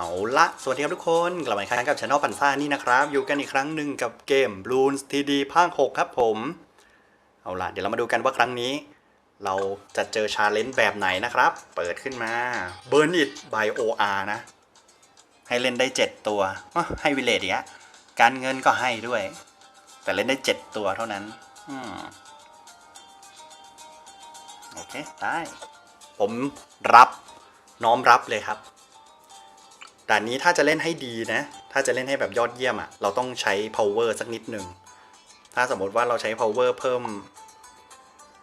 เอาละ สวัสดีครับทุกคน กลับมาอีกครั้งกับช anel ปันซ่านี่นะครับ อยู่กันอีกครั้งหนึ่งกับเกม Bloons TD ภาค 6 ครับผม เอาละเดี๋ยวเรามาดูกันว่าครั้งนี้ เราจะเจอชาเลนจ์แบบไหนนะครับ เปิดขึ้นมา Burn It by OR นะ ให้เล่นได้ 7 ตัวให้วิเลตอีกอะการเงินก็ให้ด้วย แต่เล่นได้ 7 ตัวเท่านั้นอโอเค ได้ ผมรับน้อมรับเลยครับ ด่านนี้ถ้าจะเล่นให้ดีนะ ถ้าจะเล่นให้แบบยอดเยี่ยมอะ่ะ เราต้องใช้ power สักนิดหนึ่ง ถ้าสมมติว่าเราใช้ power เพิ่ม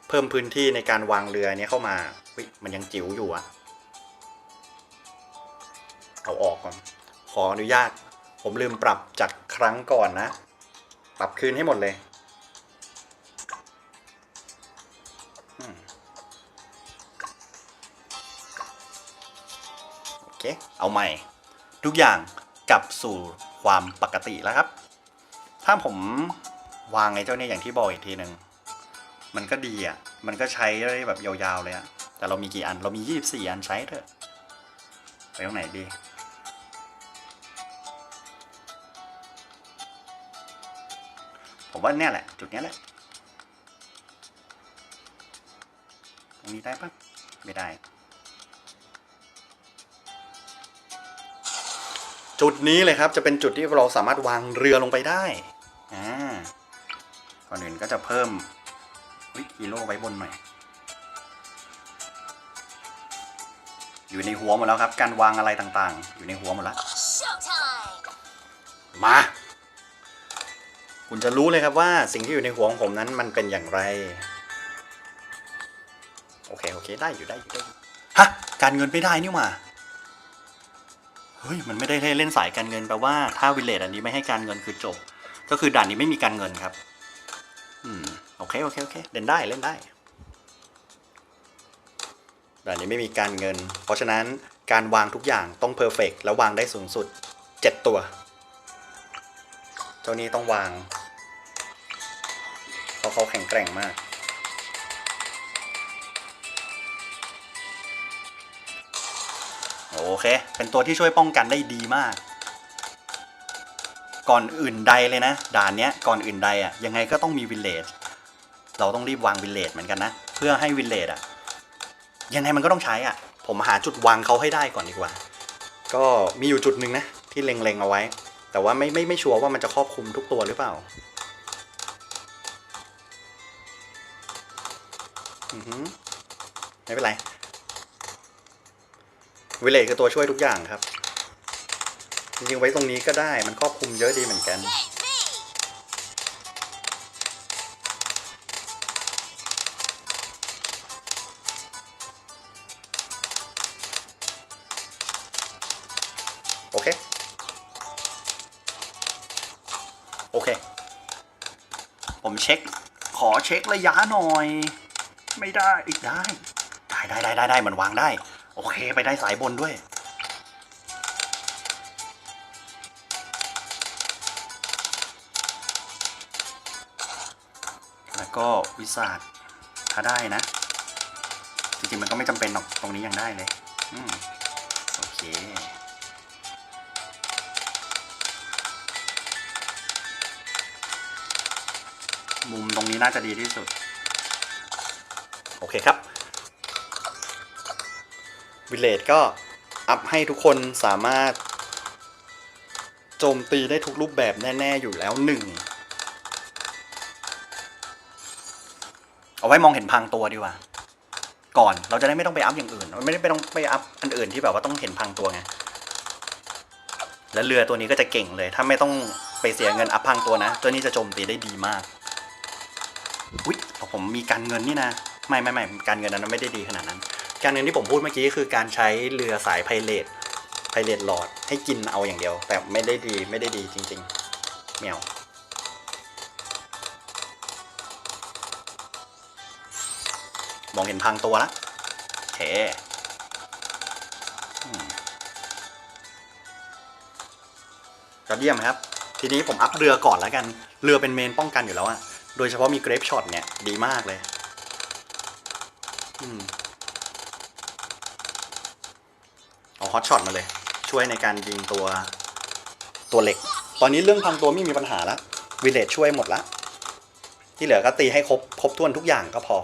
เพิ่มพื้นที่ในการวางเรือเนี้ยเข้ามาเฮ้ยมันยังจิ๋วอยู่อะเอาออกก่อน ขออนุญาต ผมลืมปรับจากครั้งก่อนนะ ปรับคืนให้หมดเลยโอเคเอาใหม่ ทุกอย่างกลับสู่ความปกติแล้วครับ ถ้าผมวางไอ้เจ้าเนี่ยอย่างที่บอกอีกทีหนึ่งมันก็ดีอะ มันก็ใช้ได้แบบยาวๆเลยอะ แต่เรามีกี่อัน เรามี 24 อันใช้เถอะ ไปตรงไหนดี ผมว่าเนี่ยแหละ จุดเนี้ยแหละ ตรงนี้ได้ปะไม่ได้ จุดนี้เลยครับจะเป็นจุดที่เราสามารถวางเรือลงไปได้อ่าก่อนอื่นก็จะเพิ่มวิฮีโร่ไว้บนหน่อย อยู่ในหัวหมดแล้วครับ การวางอะไรต่างๆ อยู่ในหัวหมดแล้ว มา คุณจะรู้เลยครับว่าสิ่งที่อยู่ในหัวของผมนั้นมันเป็นอย่างไร โอเค โอเค ได้อยู่ได้อยู่ได้ ฮะ การเงินไม่ได้นี่หว่า เฮ้ยมันไม่ได้เล่นสายการเงินแปลว่าถ้าวิลเลจอันนี้ไม่ให้การเงินคือจบ ก็คือด่านนี้ไม่มีการเงินครับ อืมโอเคโอเคโอเคเล่นได้เล่นได้ด่านนี้ไม่มีการเงิน เพราะฉะนั้นการวางทุกอย่างต้องเพอร์เฟกแล้ววางได้สูงสุด 7 ตัว เจ้านี้ต้องวาง เพราะเขาแข็งแกร่งมาก เค เป็นตัวที่ช่วยป้องกันได้ดีมาก ก่อนอื่นใดเลยนะ ด่านเนี้ยก่อนอื่นใดอะ่ะยังไงก็ต้องมีวิลเลจเราต้องรีบวางวิลเลจเหมือนกันนะ เพื่อให้วิลเลจอะยังไงมันก็ต้องใช้อะ ผมหาจุดวางเขาให้ได้ก่อนดีกว่า ก็มีอยู่จุดหนึ่งนะ ที่เล็งๆเอาไว้ แต่ว่าไม่ไม่ไม่ชัวร์ว่ามันจะครอบคลุมทุกตัวหรือเปล่าอือไม่เป็นไร วิเลจคือตัวช่วยทุกอย่างครับ จริงๆไว้ตรงนี้ก็ได้มันครอบคลุมเยอะดีเหมือนกัน โอเค โอเค ผมเช็ค ขอเช็คระยะหน่อย ไม่ได้อีกได้ ได้ได้ได้ได้ได้มันวางได้ เคไปได้สายบนด้วย แล้วก็วิสาดถ้าได้นะ จริงๆ มันก็ไม่จำเป็นหรอกตรงนี้ยังได้เลยอืมโอเคมุมตรงนี้น่าจะดีที่สุด โอเคครับ วิลเลจก็อัพให้ทุกคนสามารถ โจมตีได้ทุกรูปแบบแน่ ๆ อยู่แล้วหนึ่งเอาไว้มองเห็นพังตัวดีกว่า ก่อนเราจะได้ไม่ต้องไปอัพอย่างอื่น ไม่ได้ไปต้องไปอัพอันอื่นที่แบบว่าต้องเห็นพังตัวไงแล้วเรือตัวนี้ก็จะเก่งเลย ถ้าไม่ต้องไปเสียเงินอัพพังตัวนะ ตัวนี้จะโจมตีได้ดีมากอุ๊ยผมมีการเงินนี่นะ ไม่ไม่ไม่การเงินนั้นไม่ได้ดีขนาดนั้น การเงินที่ผมพูดเมื่อกี้คือการใช้เรือสายไพเรตไพเรตหลอดให้กินเอาอย่างเดียว แต่ไม่ได้ดีไม่ได้ดีจริงๆแมวมองเห็นพังตัวละโอเคอืมยอดเยี่ยมครับ ทีนี้ผมอัพเรือก่อนแล้วกัน เรือเป็นเมนป้องกันอยู่แล้วอะโดยเฉพาะมีเกรฟช็อตเนี่ย ดีมากเลย อืม เอาฮอตช็อตมาเลย ช่วยในการยิงตัวตัวเหล็ก ตอนนี้เรื่องพังตัวไม่มีปัญหาแล้ววิเลจช่วยหมดละที่เหลือก็ตีให้ครบครบถ้วนทุกอย่างก็พอ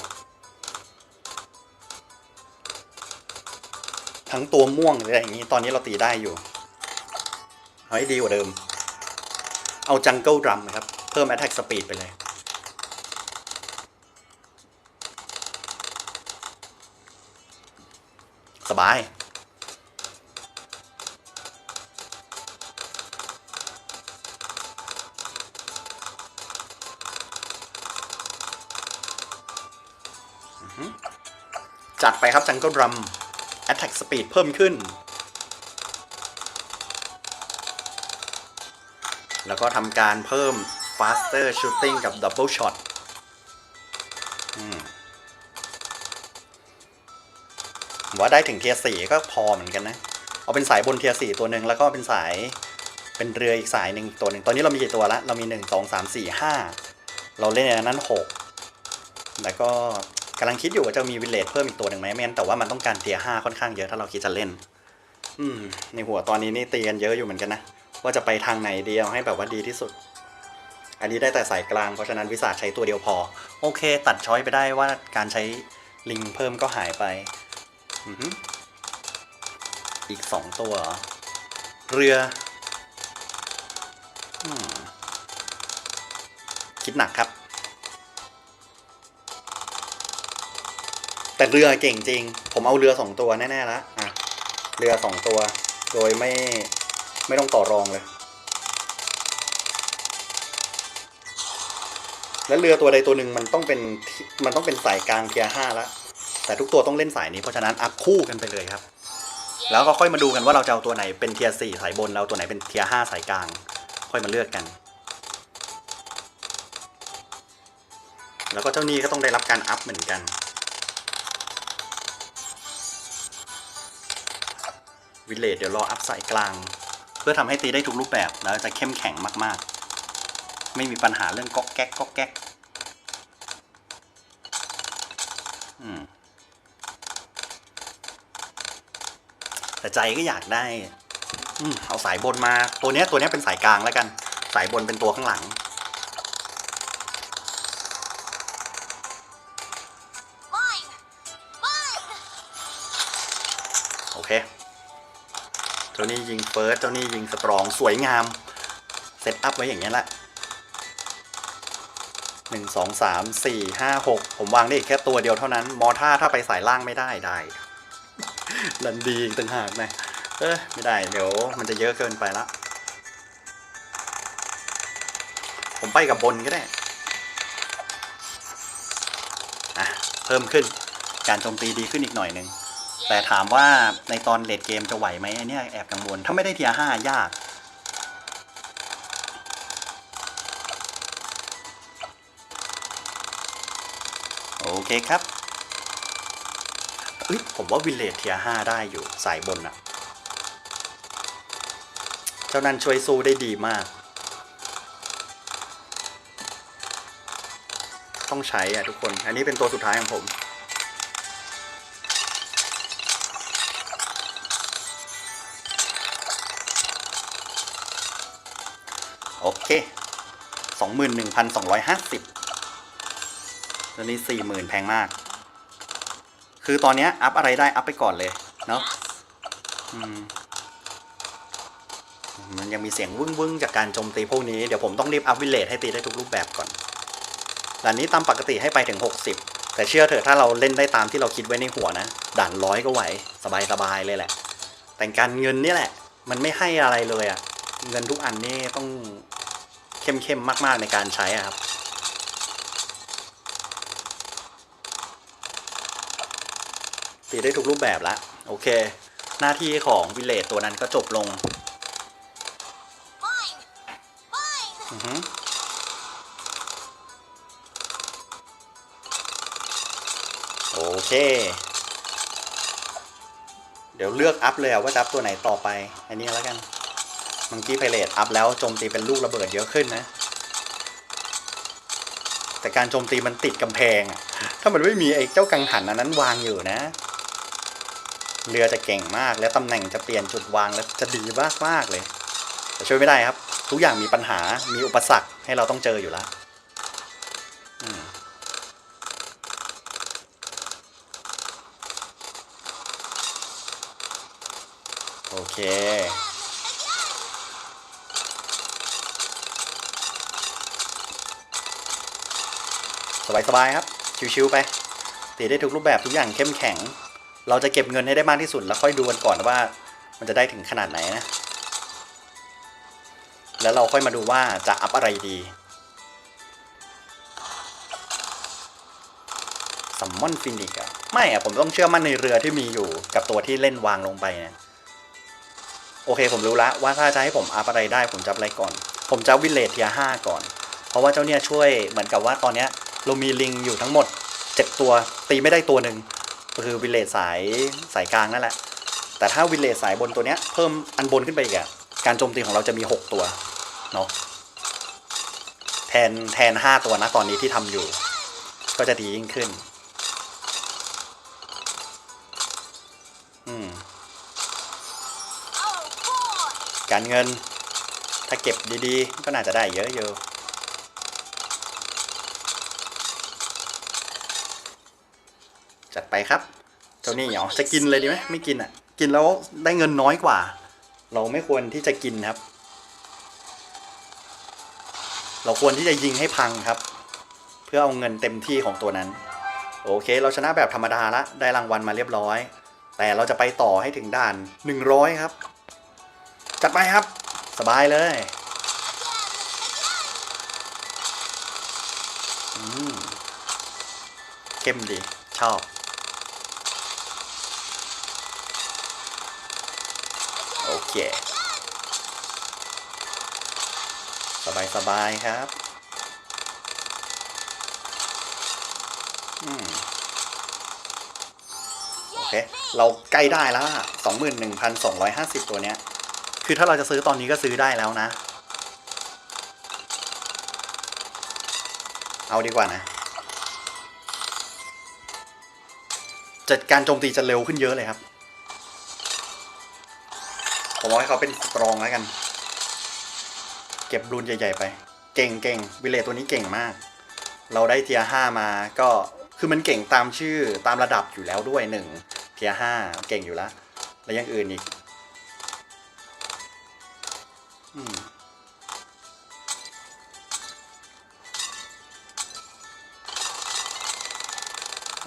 ทั้งตัวม่วงอะไรอย่างนี้ตอนนี้เราตีได้อยู่เอาให้ดีกว่าเดิม เอาจังเกิลดรัมครับ เพิ่ม Attack Speed ไปเลยสบาย จัดไปครับจังเกิลรัม Attack Speed เพิ่มขึ้น แล้วก็ทำการเพิ่ม faster shooting กับ double shot ว่าได้ถึงเทียสี่ก็พอเหมือนกันนะ เอาเป็นสายบนเทียสี่ตัวหนึ่งแล้วก็เป็นสายเป็นเรืออีกสายหนึ่งตัวหนึ่งตอนนี้เรามีกี่ตัวละ เรามีหนึ่งสองสามสี่ห้าเราเล่นในนั้นหกแล้วก็ กำลังคิดอยู่ว่าจะมีวิลเลจเพิ่มอีกตัวหนึ่งไหมไม่งั้นแต่ว่ามันต้องการเทียห้าค่อนข้างเยอะถ้าเราคิดจะเล่น อืม ในหัวตอนนี้นี่ตีกันเยอะอยู่เหมือนกันนะ ว่าจะไปทางไหนดีเอาให้แบบว่าดีที่สุด อันนี้ได้แต่สายกลางเพราะฉะนั้นวิสาใช้ตัวเดียวพอ โอเค ตัดช้อยไปได้ว่าการใช้ลิงเพิ่มก็หายไปอีกสองตัวเหรอเรืออคิดหนักครับ แต่เรือเก่งจริง ผมเอาเรือสองตัวแน่ๆแล้วอะเรือสองตัว โดยไม่ไม่ต้องต่อรองเลย และเรือตัวใดตัวหนึ่งมันต้องเป็นมันต้องเป็นสายกลางเทียห้าแล้วแต่ทุกตัวต้องเล่นสายนี้เพราะฉะนั้นอัพคู่กันไปเลยครับ แล้วก็ค่อยมาดูกันว่าเราจะเอาตัวไหนเป็นเทียสี่สายบนแล้วตัวไหนเป็นเทียห้าสายกลาง ค่อยมาเลือกกันแล้วก็เจ้านี้ก็ต้องได้รับการอัพเหมือนกัน วิลเลจเดี๋ยวรออัพสายกลาง เพื่อทำให้ตีได้ทุกรูปแบบแล้วจะเข้มแข็งมากๆ ไม่มีปัญหาเรื่องก๊อกแก๊กก๊อกแก๊กอืมแต่ใจก็อยากได้อืมเอาสายบนมาตัวเนี้ยตัวเนี้ยเป็นสายกลางแล้วกัน สายบนเป็นตัวข้างหลัง Mine! Mine! โอเค เจ้านี่ยิงเฟิร์สเจ้านี่ยิงสตรองสวยงามเซตอัพไว้อย่างนี้ยแหละหนึ่งสองสามสี่ห้าหกผมวางได้อีกแค่ตัวเดียวเท่านั้น มอท่าถ้าไปสายล่างไม่ได้ได้ลันดีอีกต่างหากนะเออไม่ได้เดี๋ยวมันจะเยอะเกินไปละ ผมไปกับบนก็ได้อะเพิ่มขึ้นการโจมตีดีขึ้นอีกหน่อยหนึ่ง แต่ถามว่าในตอนเลดเกมจะไหวไหมอันเนี้ยแอบกังวล ถ้าไม่ได้เทียห้ายาก โอเคครับเอ้ยผมว่าวิลเลจเทียห้าได้อยู่สายบนอะเจ้านั้นช่วยสู้ได้ดีมาก ต้องใช้อะทุกคน อันนี้เป็นตัวสุดท้ายของผม สองหมื่นหนึ่งพันสองร้อยห้าสิบตัวนี้สี่หมื่นแพงมาก คือตอนเนี้ยอัพอะไรได้อัพไปก่อนเลย เนาะอืมมันยังมีเสียงวึ้งวึ้งๆจากการโจมตีพวกนี้ เดี๋ยวผมต้องรีบอัพวิลเลจให้ตีได้ทุกรูปแบบก่อนด่านนี้ตามปกติให้ไปถึง 60 แต่เชื่อเถอะถ้าเราเล่นได้ตามที่เราคิดไว้ในหัวนะ ด่านร้อยก็ไหว สบายๆเลยแหละ แต่การเงินนี่แหละ มันไม่ให้อะไรเลยอะเงินทุกอันนี่ต้อง เข้มๆมาก ๆในการใช้ครับตีได้ทุกรูปแบบละโอเค หน้าที่ของวิเลจตัวนั้นก็จบลงโอเค เดี๋ยวเลือกอัพเลยว่าจะอัพตัวไหนต่อไป อันนี้แล้วกัน มังกี้ไพเรตอัพแล้วโจมตีเป็นลูกระเบิดเยอะขึ้นนะ แต่การโจมตีมันติดกำแพง ถ้ามันไม่มีไอ้เจ้ากังหันอันนั้นวางอยู่นะ เรือจะเก่งมากแล้วตำแหน่งจะเปลี่ยนจุดวางแล้วจะดีมากมากเลย แต่ช่วยไม่ได้ครับ ทุกอย่างมีปัญหามีอุปสรรคให้เราต้องเจออยู่แล้วโอเค สบายๆครับ ชิวๆไป ตีได้ทุกรูปแบบทุกอย่างเข้มแข็ง เราจะเก็บเงินให้ได้มากที่สุดแล้วค่อยดูกันก่อนว่า มันจะได้ถึงขนาดไหนนะ แล้วเราค่อยมาดูว่าจะอัพอะไรดีซัมมอนฟินิกอะไม่อะผมต้องเชื่อมั่นในเรือที่มีอยู่กับตัวที่เล่นวางลงไปนะโอเคผมรู้ล้วว่าถ้าจะให้ผมอัพอะไรได้ผมจะอะไรก่อน ผมจะวิลเลจเทียห้าก่อน เพราะว่าเจ้าเนี่ยช่วยเหมือนกับว่าตอนเนี้ย เรามีลิงอยู่ทั้งหมดเจ็ดตัว ตีไม่ได้ตัวหนึ่งก็คือวิลเลจสายสายกลางนั่นแหละ แต่ถ้าวิลเลจสายบนตัวเนี้ยเพิ่มอันบนขึ้นไปอีกอะการโจมตีของเราจะมีหกตัวเนาะแทนแทนห้าตัวนะตอนนี้ที่ทำอยู่ ก็จะดียิ่งขึ้น อืมการเงินถ้าเก็บดีๆ ก็น่าจะได้เยอะอยู่ จัดไปครับเจ้านี่เหรอจะกินเลยดีไหมไม่กินอะ กินแล้วได้เงินน้อยกว่า เราไม่ควรที่จะกินครับ เราควรที่จะยิงให้พังครับ เพื่อเอาเงินเต็มที่ของตัวนั้น โอเค เราชนะแบบธรรมดาละได้รางวัลมาเรียบร้อย แต่เราจะไปต่อให้ถึงด่าน 100 ครับ จัดไปครับ สบายเลยอืมเข้มดี ชอบ เค สบายสบายครับอืมโอเค เราใกล้ได้แล้วสองหมื่นหนึ่งพันสองร้อยห้าสิบตัวเนี้ย คือถ้าเราจะซื้อตอนนี้ก็ซื้อได้แล้วนะ เอาดีกว่านะจัดการโจมตีจะเร็วขึ้นเยอะเลยครับ ผมเอาให้เขาเป็นสตรองแล้วกัน เก็บบลูนใหญ่ ๆ ไป เก่งเก่งวิเลตตัวนี้เก่งมาก เราได้เทียห้ามาก็คือมันเก่งตามชื่อตามระดับอยู่แล้วด้วยหนึ่งเทียห้าเก่งอยู่แล้ว แล้วยังอื่นอีก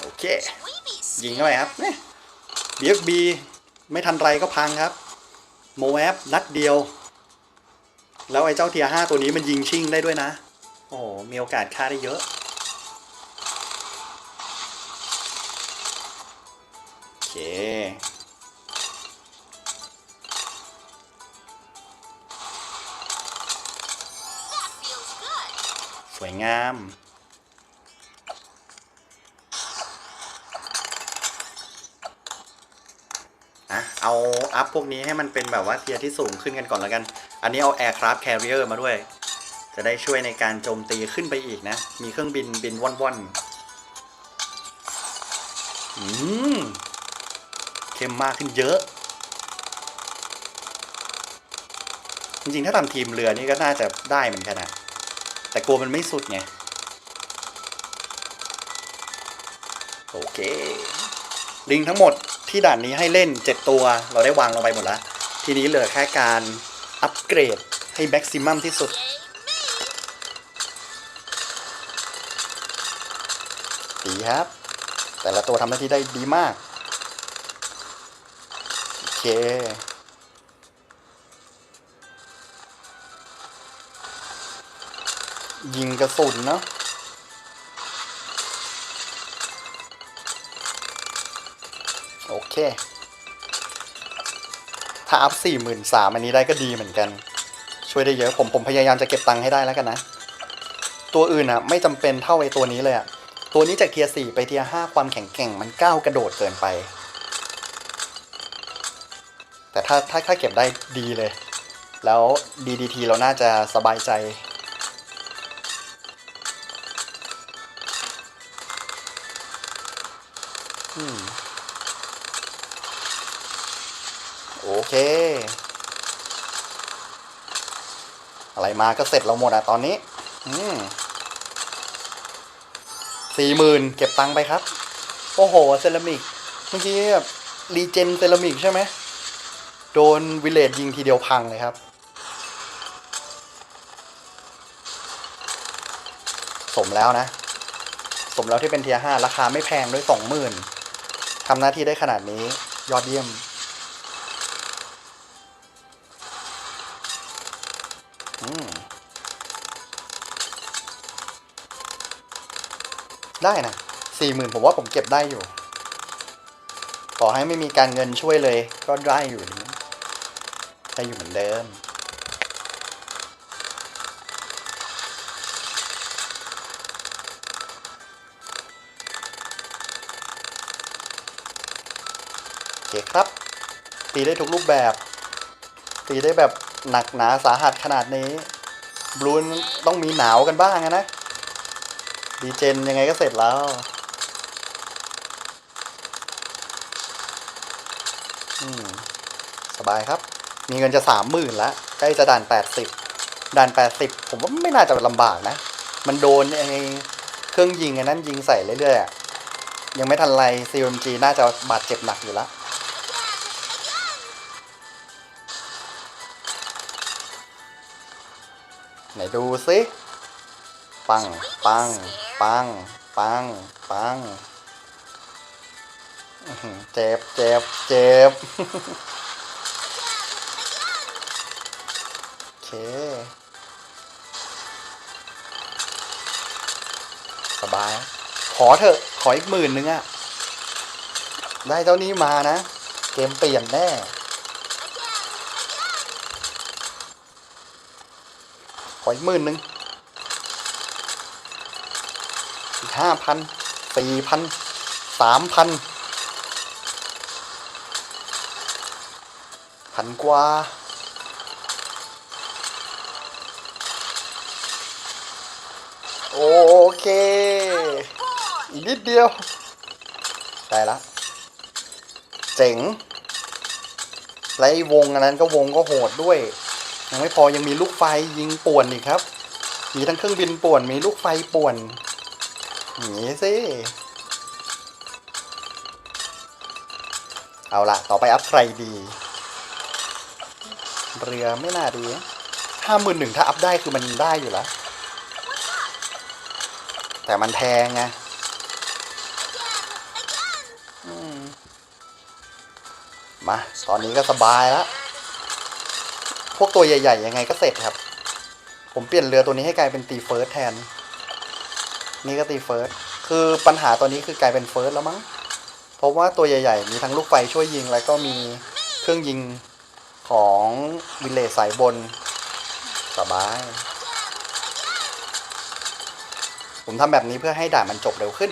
โอเค ยิงเข้าไปครับเนี่ย BFB ไม่ทันไรก็พังครับ โมแอฟนัดเดียว แล้วไอ้เจ้าเทียห้าตัวนี้มันยิงชิ่งได้ด้วยนะ โอ้โหมีโอกาสฆ่าได้เยอะ โอเค that feels good. สวยงาม เอาอัพพวกนี้ให้มันเป็นแบบว่าเทียร์ที่สูงขึ้นกันก่อนแล้วกัน อันนี้เอา Aircraft Carrier มาด้วย จะได้ช่วยในการโจมตีขึ้นไปอีกนะ มีเครื่องบินบินว่อนๆอืมเข้มมากขึ้นเยอะ จริงๆ ถ้าทำทีมเรือนี่ก็น่าจะได้เหมือนกันนะแต่กลัวมันไม่สุดไง โอเค ลิงทั้งหมด ที่ด่านนี้ให้เล่น 7 ตัว เราได้วางลงไปหมดแล้ว ทีนี้เหลือแค่การอัปเกรดให้แม็กซิมัมที่สุด ดีครับ แต่ละตัวทำหน้าที่ได้ดีมาก โอเคยิงกระสุนเนาะ เค ถ้าอัพสี่หมื่นสามอันนี้ได้ก็ดีเหมือนกัน ช่วยได้เยอะผมผมพยายามจะเก็บตังค์ให้ได้แล้วกันนะ ตัวอื่นอะไม่จำเป็นเท่าไอตัวนี้เลยอะตัวนี้จากเทียสี่ไปเทียห้าความแข็งแกร่งมันก้าวกระโดดเกินไป แต่ถ้าถ้าถ้าเก็บได้ดีเลย แล้ว DDT เราน่าจะสบายใจ อะไรมาก็เสร็จเราหมดอะตอนนี้ อืมสี่หมื่นเก็บตังค์ไปครับ โอ้โห เซรามิก เมื่อกี้แบบรีเจนเซรามิกใช่ไหม โดนวิเลจยิงทีเดียวพังเลยครับสมแล้วนะ สมแล้วที่เป็นเทียห้าราคาไม่แพงด้วยสองหมื่นทำหน้าที่ได้ขนาดนี้ยอดเยี่ยม ได้นะสี่หมื่นผมว่าผมเก็บได้อยู่ ต่อให้ไม่มีการเงินช่วยเลย ก็ได้อยู่ดีได้อยู่เหมือนเดิมโอเคครับ ตีได้ทุกรูปแบบ ตีได้แบบหนักหนาสาหัสขนาดนี้บลูนต้องมีหนาวกันบ้างนะ ดีเจนยังไงก็เสร็จแล้ว อืม สบายครับ มีเงินจะสามหมื่นแล้วใกล้จะด่านแปดสิบด่านแปดสิบผมว่าไม่น่าจะลำบากนะ มันโดนไอ้เครื่องยิงไอ้นั้นยิงใส่เรื่อยๆยังไม่ทันไร CMG น่าจะบาดเจ็บหนักอยู่แล้วไหนดูสิ ปัง ปัง ปัง ปัง ปัง เจ็บ เจ็บ เจ็บ โอเค สบาย ขอเถอะ ขออีกหมื่นนึงอะได้เจ้านี้มานะ เกมเปลี่ยนแน่ขออีกหมื่นหนึ่งอีก ห้าพันสี่พันสามพันพันกว่า โอเค อีกนิดเดียว ได้ละ เจ๋งและไอ้วงอันนั้นก็วงก็โหดด้วย ยังไม่พอยังมีลูกไฟยิงป่วนอีกครับ มีทั้งเครื่องบินป่วนมีลูกไฟป่วน อย่างนี้สิ เอาละต่อไปอัพใครดี เรือไม่น่าดีห้าหมื่นหนึ่งถ้าอัพได้คือมันได้อยู่แล้ว แต่มันแพงไงมมา ตอนนี้ก็สบายแล้ว พวกตัวใหญ่ ๆ ยังไงก็เสร็จครับ ผมเปลี่ยนเรือตัวนี้ให้กลายเป็นตีเฟิร์สแทน นี่ก็ตีเฟิร์สคือปัญหาตัวนี้คือกลายเป็นเฟิร์สแล้วมั้ง เพราะว่าตัวใหญ่ๆ มีทั้งลูกไฟช่วยยิง แล้วก็มีเครื่องยิงของวิเลสายบน สบาย ผมทำแบบนี้เพื่อให้ด่านมันจบเร็วขึ้น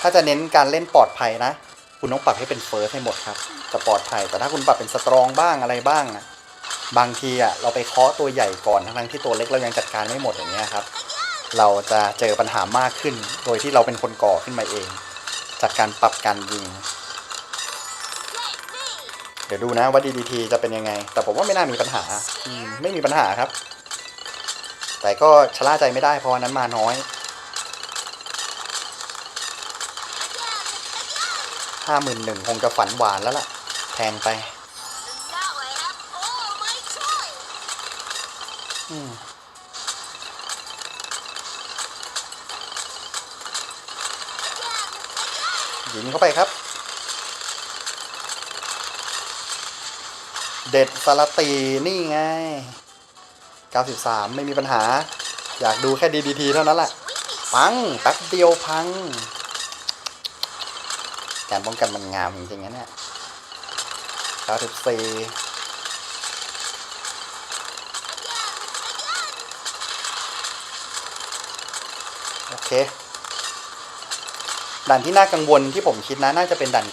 ถ้าจะเน้นการเล่นปลอดภัยนะ คุณต้องปรับให้เป็นเฟิร์สให้หมดครับ จะปลอดภัย แต่ถ้าคุณปรับเป็นสตรองบ้างอะไรบ้างนะ บางทีอะเราไปเคาะตัวใหญ่ก่อนทั้งๆที่ตัวเล็กเรายังจัดการไม่หมดอย่างเงี้ยครับ เราจะเจอปัญหามากขึ้น โดยที่เราเป็นคนก่อขึ้นมาเอง จากการปรับการยิง เดี๋ยวดูนะว่า DDT จะเป็นยังไง แต่ผมว่าไม่น่ามีปัญหาอืมไม่มีปัญหาครับ แต่ก็ชะล่าใจไม่ได้เพราะนนั้นมาน้อยห้าหมื่นหนึ่งคงจะฝันหวานแล้วล่ะแพงไป เข้าไปครับ เด็ดสารตีนี่ไง 93 ไม่มีปัญหา อยากดูแค่ DDT เท่านั้นแหละ ปังแป๊บเดียวพัง การป้องกันมันงามจริงๆนะเนี่ย94โอเค ด่านที่น่ากังวลที่ผมคิดนะน่าจะเป็นด่าน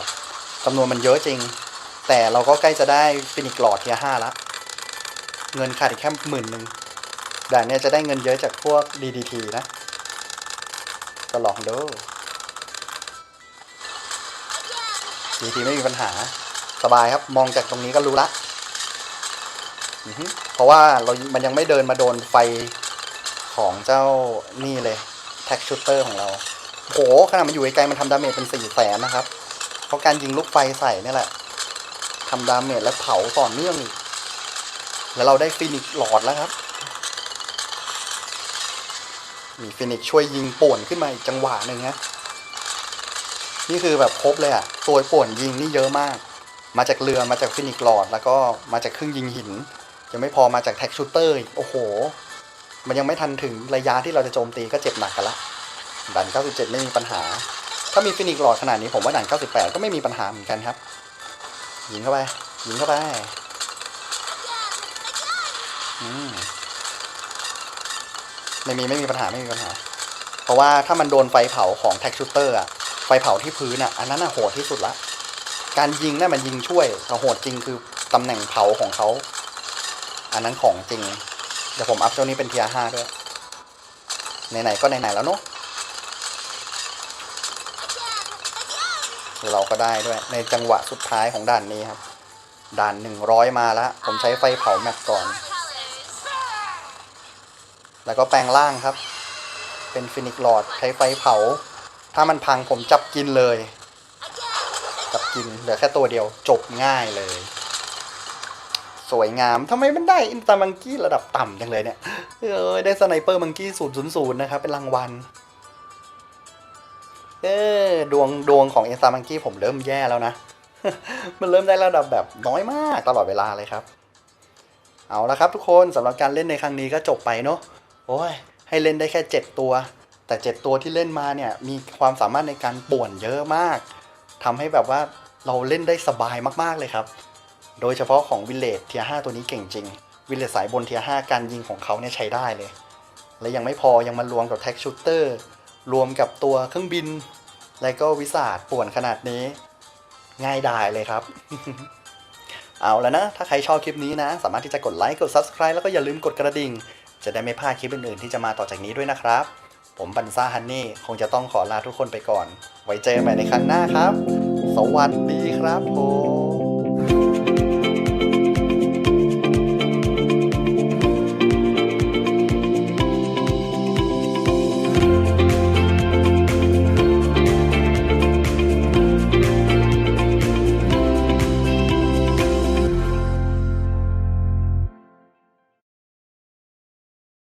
98จำนวนมันเยอะจริง แต่เราก็ใกล้จะได้ฟินิกหลอดเทียห้าละ เงินขาดอีกแค่หมื่นหนึ่งด่านเนี้ยจะได้เงินเยอะจากพวก DDT นะ ก็ลองดูทีทีไม่มีปัญหา สบายครับ มองจากตรงนี้ก็รู้ละ เพราะว่าเรามันยังไม่เดินมาโดนไฟของเจ้านี่เลย แท็กชูเตอร์ของเรา โหขนาดมันอยู่ไกลๆมันทำดาเมจเป็นสี่แสนนะครับ เพราะการยิงลูกไฟใส่นี่แหละทำดาเมจและเผาต่อเนื่องอีกแล้วเราได้ฟินิกหลอดแล้วครับ มีฟินิกช่วยยิงป่วนขึ้นมาอีกจังหวะหนึ่งนะนี่คือแบบครบเลยอะตัวป่วนยิงนี่เยอะมาก มาจากเรือมาจากฟินิกหลอด แล้วก็มาจากเครื่องยิงหิน ยังไม่พอมาจากแท็กชูเตอร์โอ้โห มันยังไม่ทันถึงระยะที่เราจะโจมตีก็เจ็บหนักกันละ ด่าน97 ไม่มีปัญหา ถ้ามีฟินิกหลอดขนาดนี้ผมว่าด่าน98 ก็ไม่มีปัญหาเหมือนกันครับ ยิงเข้าไป ยิงเข้าไป อืม ไม่มีไม่มีปัญหาไม่มีปัญหา เพราะว่าถ้ามันโดนไฟเผาของแท็กชูเตอร์อะไฟเผาที่พื้นอะอันนั้นอะโหดที่สุดละ การยิงน่ะมันยิงช่วยแต่โหดจริงคือตำแหน่งเผาของเขาอันนั้นของจริง เดี๋ยวผมอัพเจ้านี้เป็นเทียห้าด้วย ไหนๆก็ไหนๆแล้วเนาะ เราก็ได้ด้วย ในจังหวะสุดท้ายของด่านนี้ครับ ด่านหนึ่งร้อยมาแล้ว ผมใช้ไฟเผาแมปก่อน แล้วก็แปลงร่างครับ เป็นฟินิกซ์หลอดใช้ไฟเผา ถ้ามันพังผมจับกินเลย จับกินเหลือแค่ตัวเดียวจบง่ายเลย สวยงามทำไมมันได้อินตามังกี้ระดับต่ำจังเลยเนี่ยเออได้สไนเปอร์มังกี้ศูนย์ศูนย์ศูนย์นะครับเป็นรางวัล เออดวงดวงของเอินตามังกี้ผมเริ่มแย่แล้วนะ มันเริ่มได้ระดับแบบน้อยมากตลอดเวลาเลยครับ เอาละครับทุกคนสำหรับการเล่นในครั้งนี้ก็จบไปเนาะโอ้ยให้เล่นได้แค่ 7 ตัว แต่ 7 ตัวที่เล่นมาเนี่ยมีความสามารถในการป่วนเยอะมากทำให้แบบว่าเราเล่นได้สบายมากๆเลยครับ โดยเฉพาะของวิลเลจเทีย5ตัวนี้เก่งจริง วิลเลจสายบนเทีย5การยิงของเขาเนี่ยใช้ได้เลย และยังไม่พอยังมารวมกับแท็กชูเตอร์ รวมกับตัวเครื่องบิน และก็วิสาดป่วนขนาดนี้ ง่ายดายเลยครับ เอาแล้วนะ ถ้าใครชอบคลิปนี้นะ สามารถที่จะกดไลค์กด Subscribe แล้วก็อย่าลืมกดกระดิ่ง จะได้ไม่พลาดคลิปอื่นๆที่จะมาต่อจากนี้ด้วยนะครับ ผมบันซ่าฮันนี่คงจะต้องขอลาทุกคนไปก่อน ไว้เจอกันใหม่ในครั้งหน้าครับ สวัสดีครับผม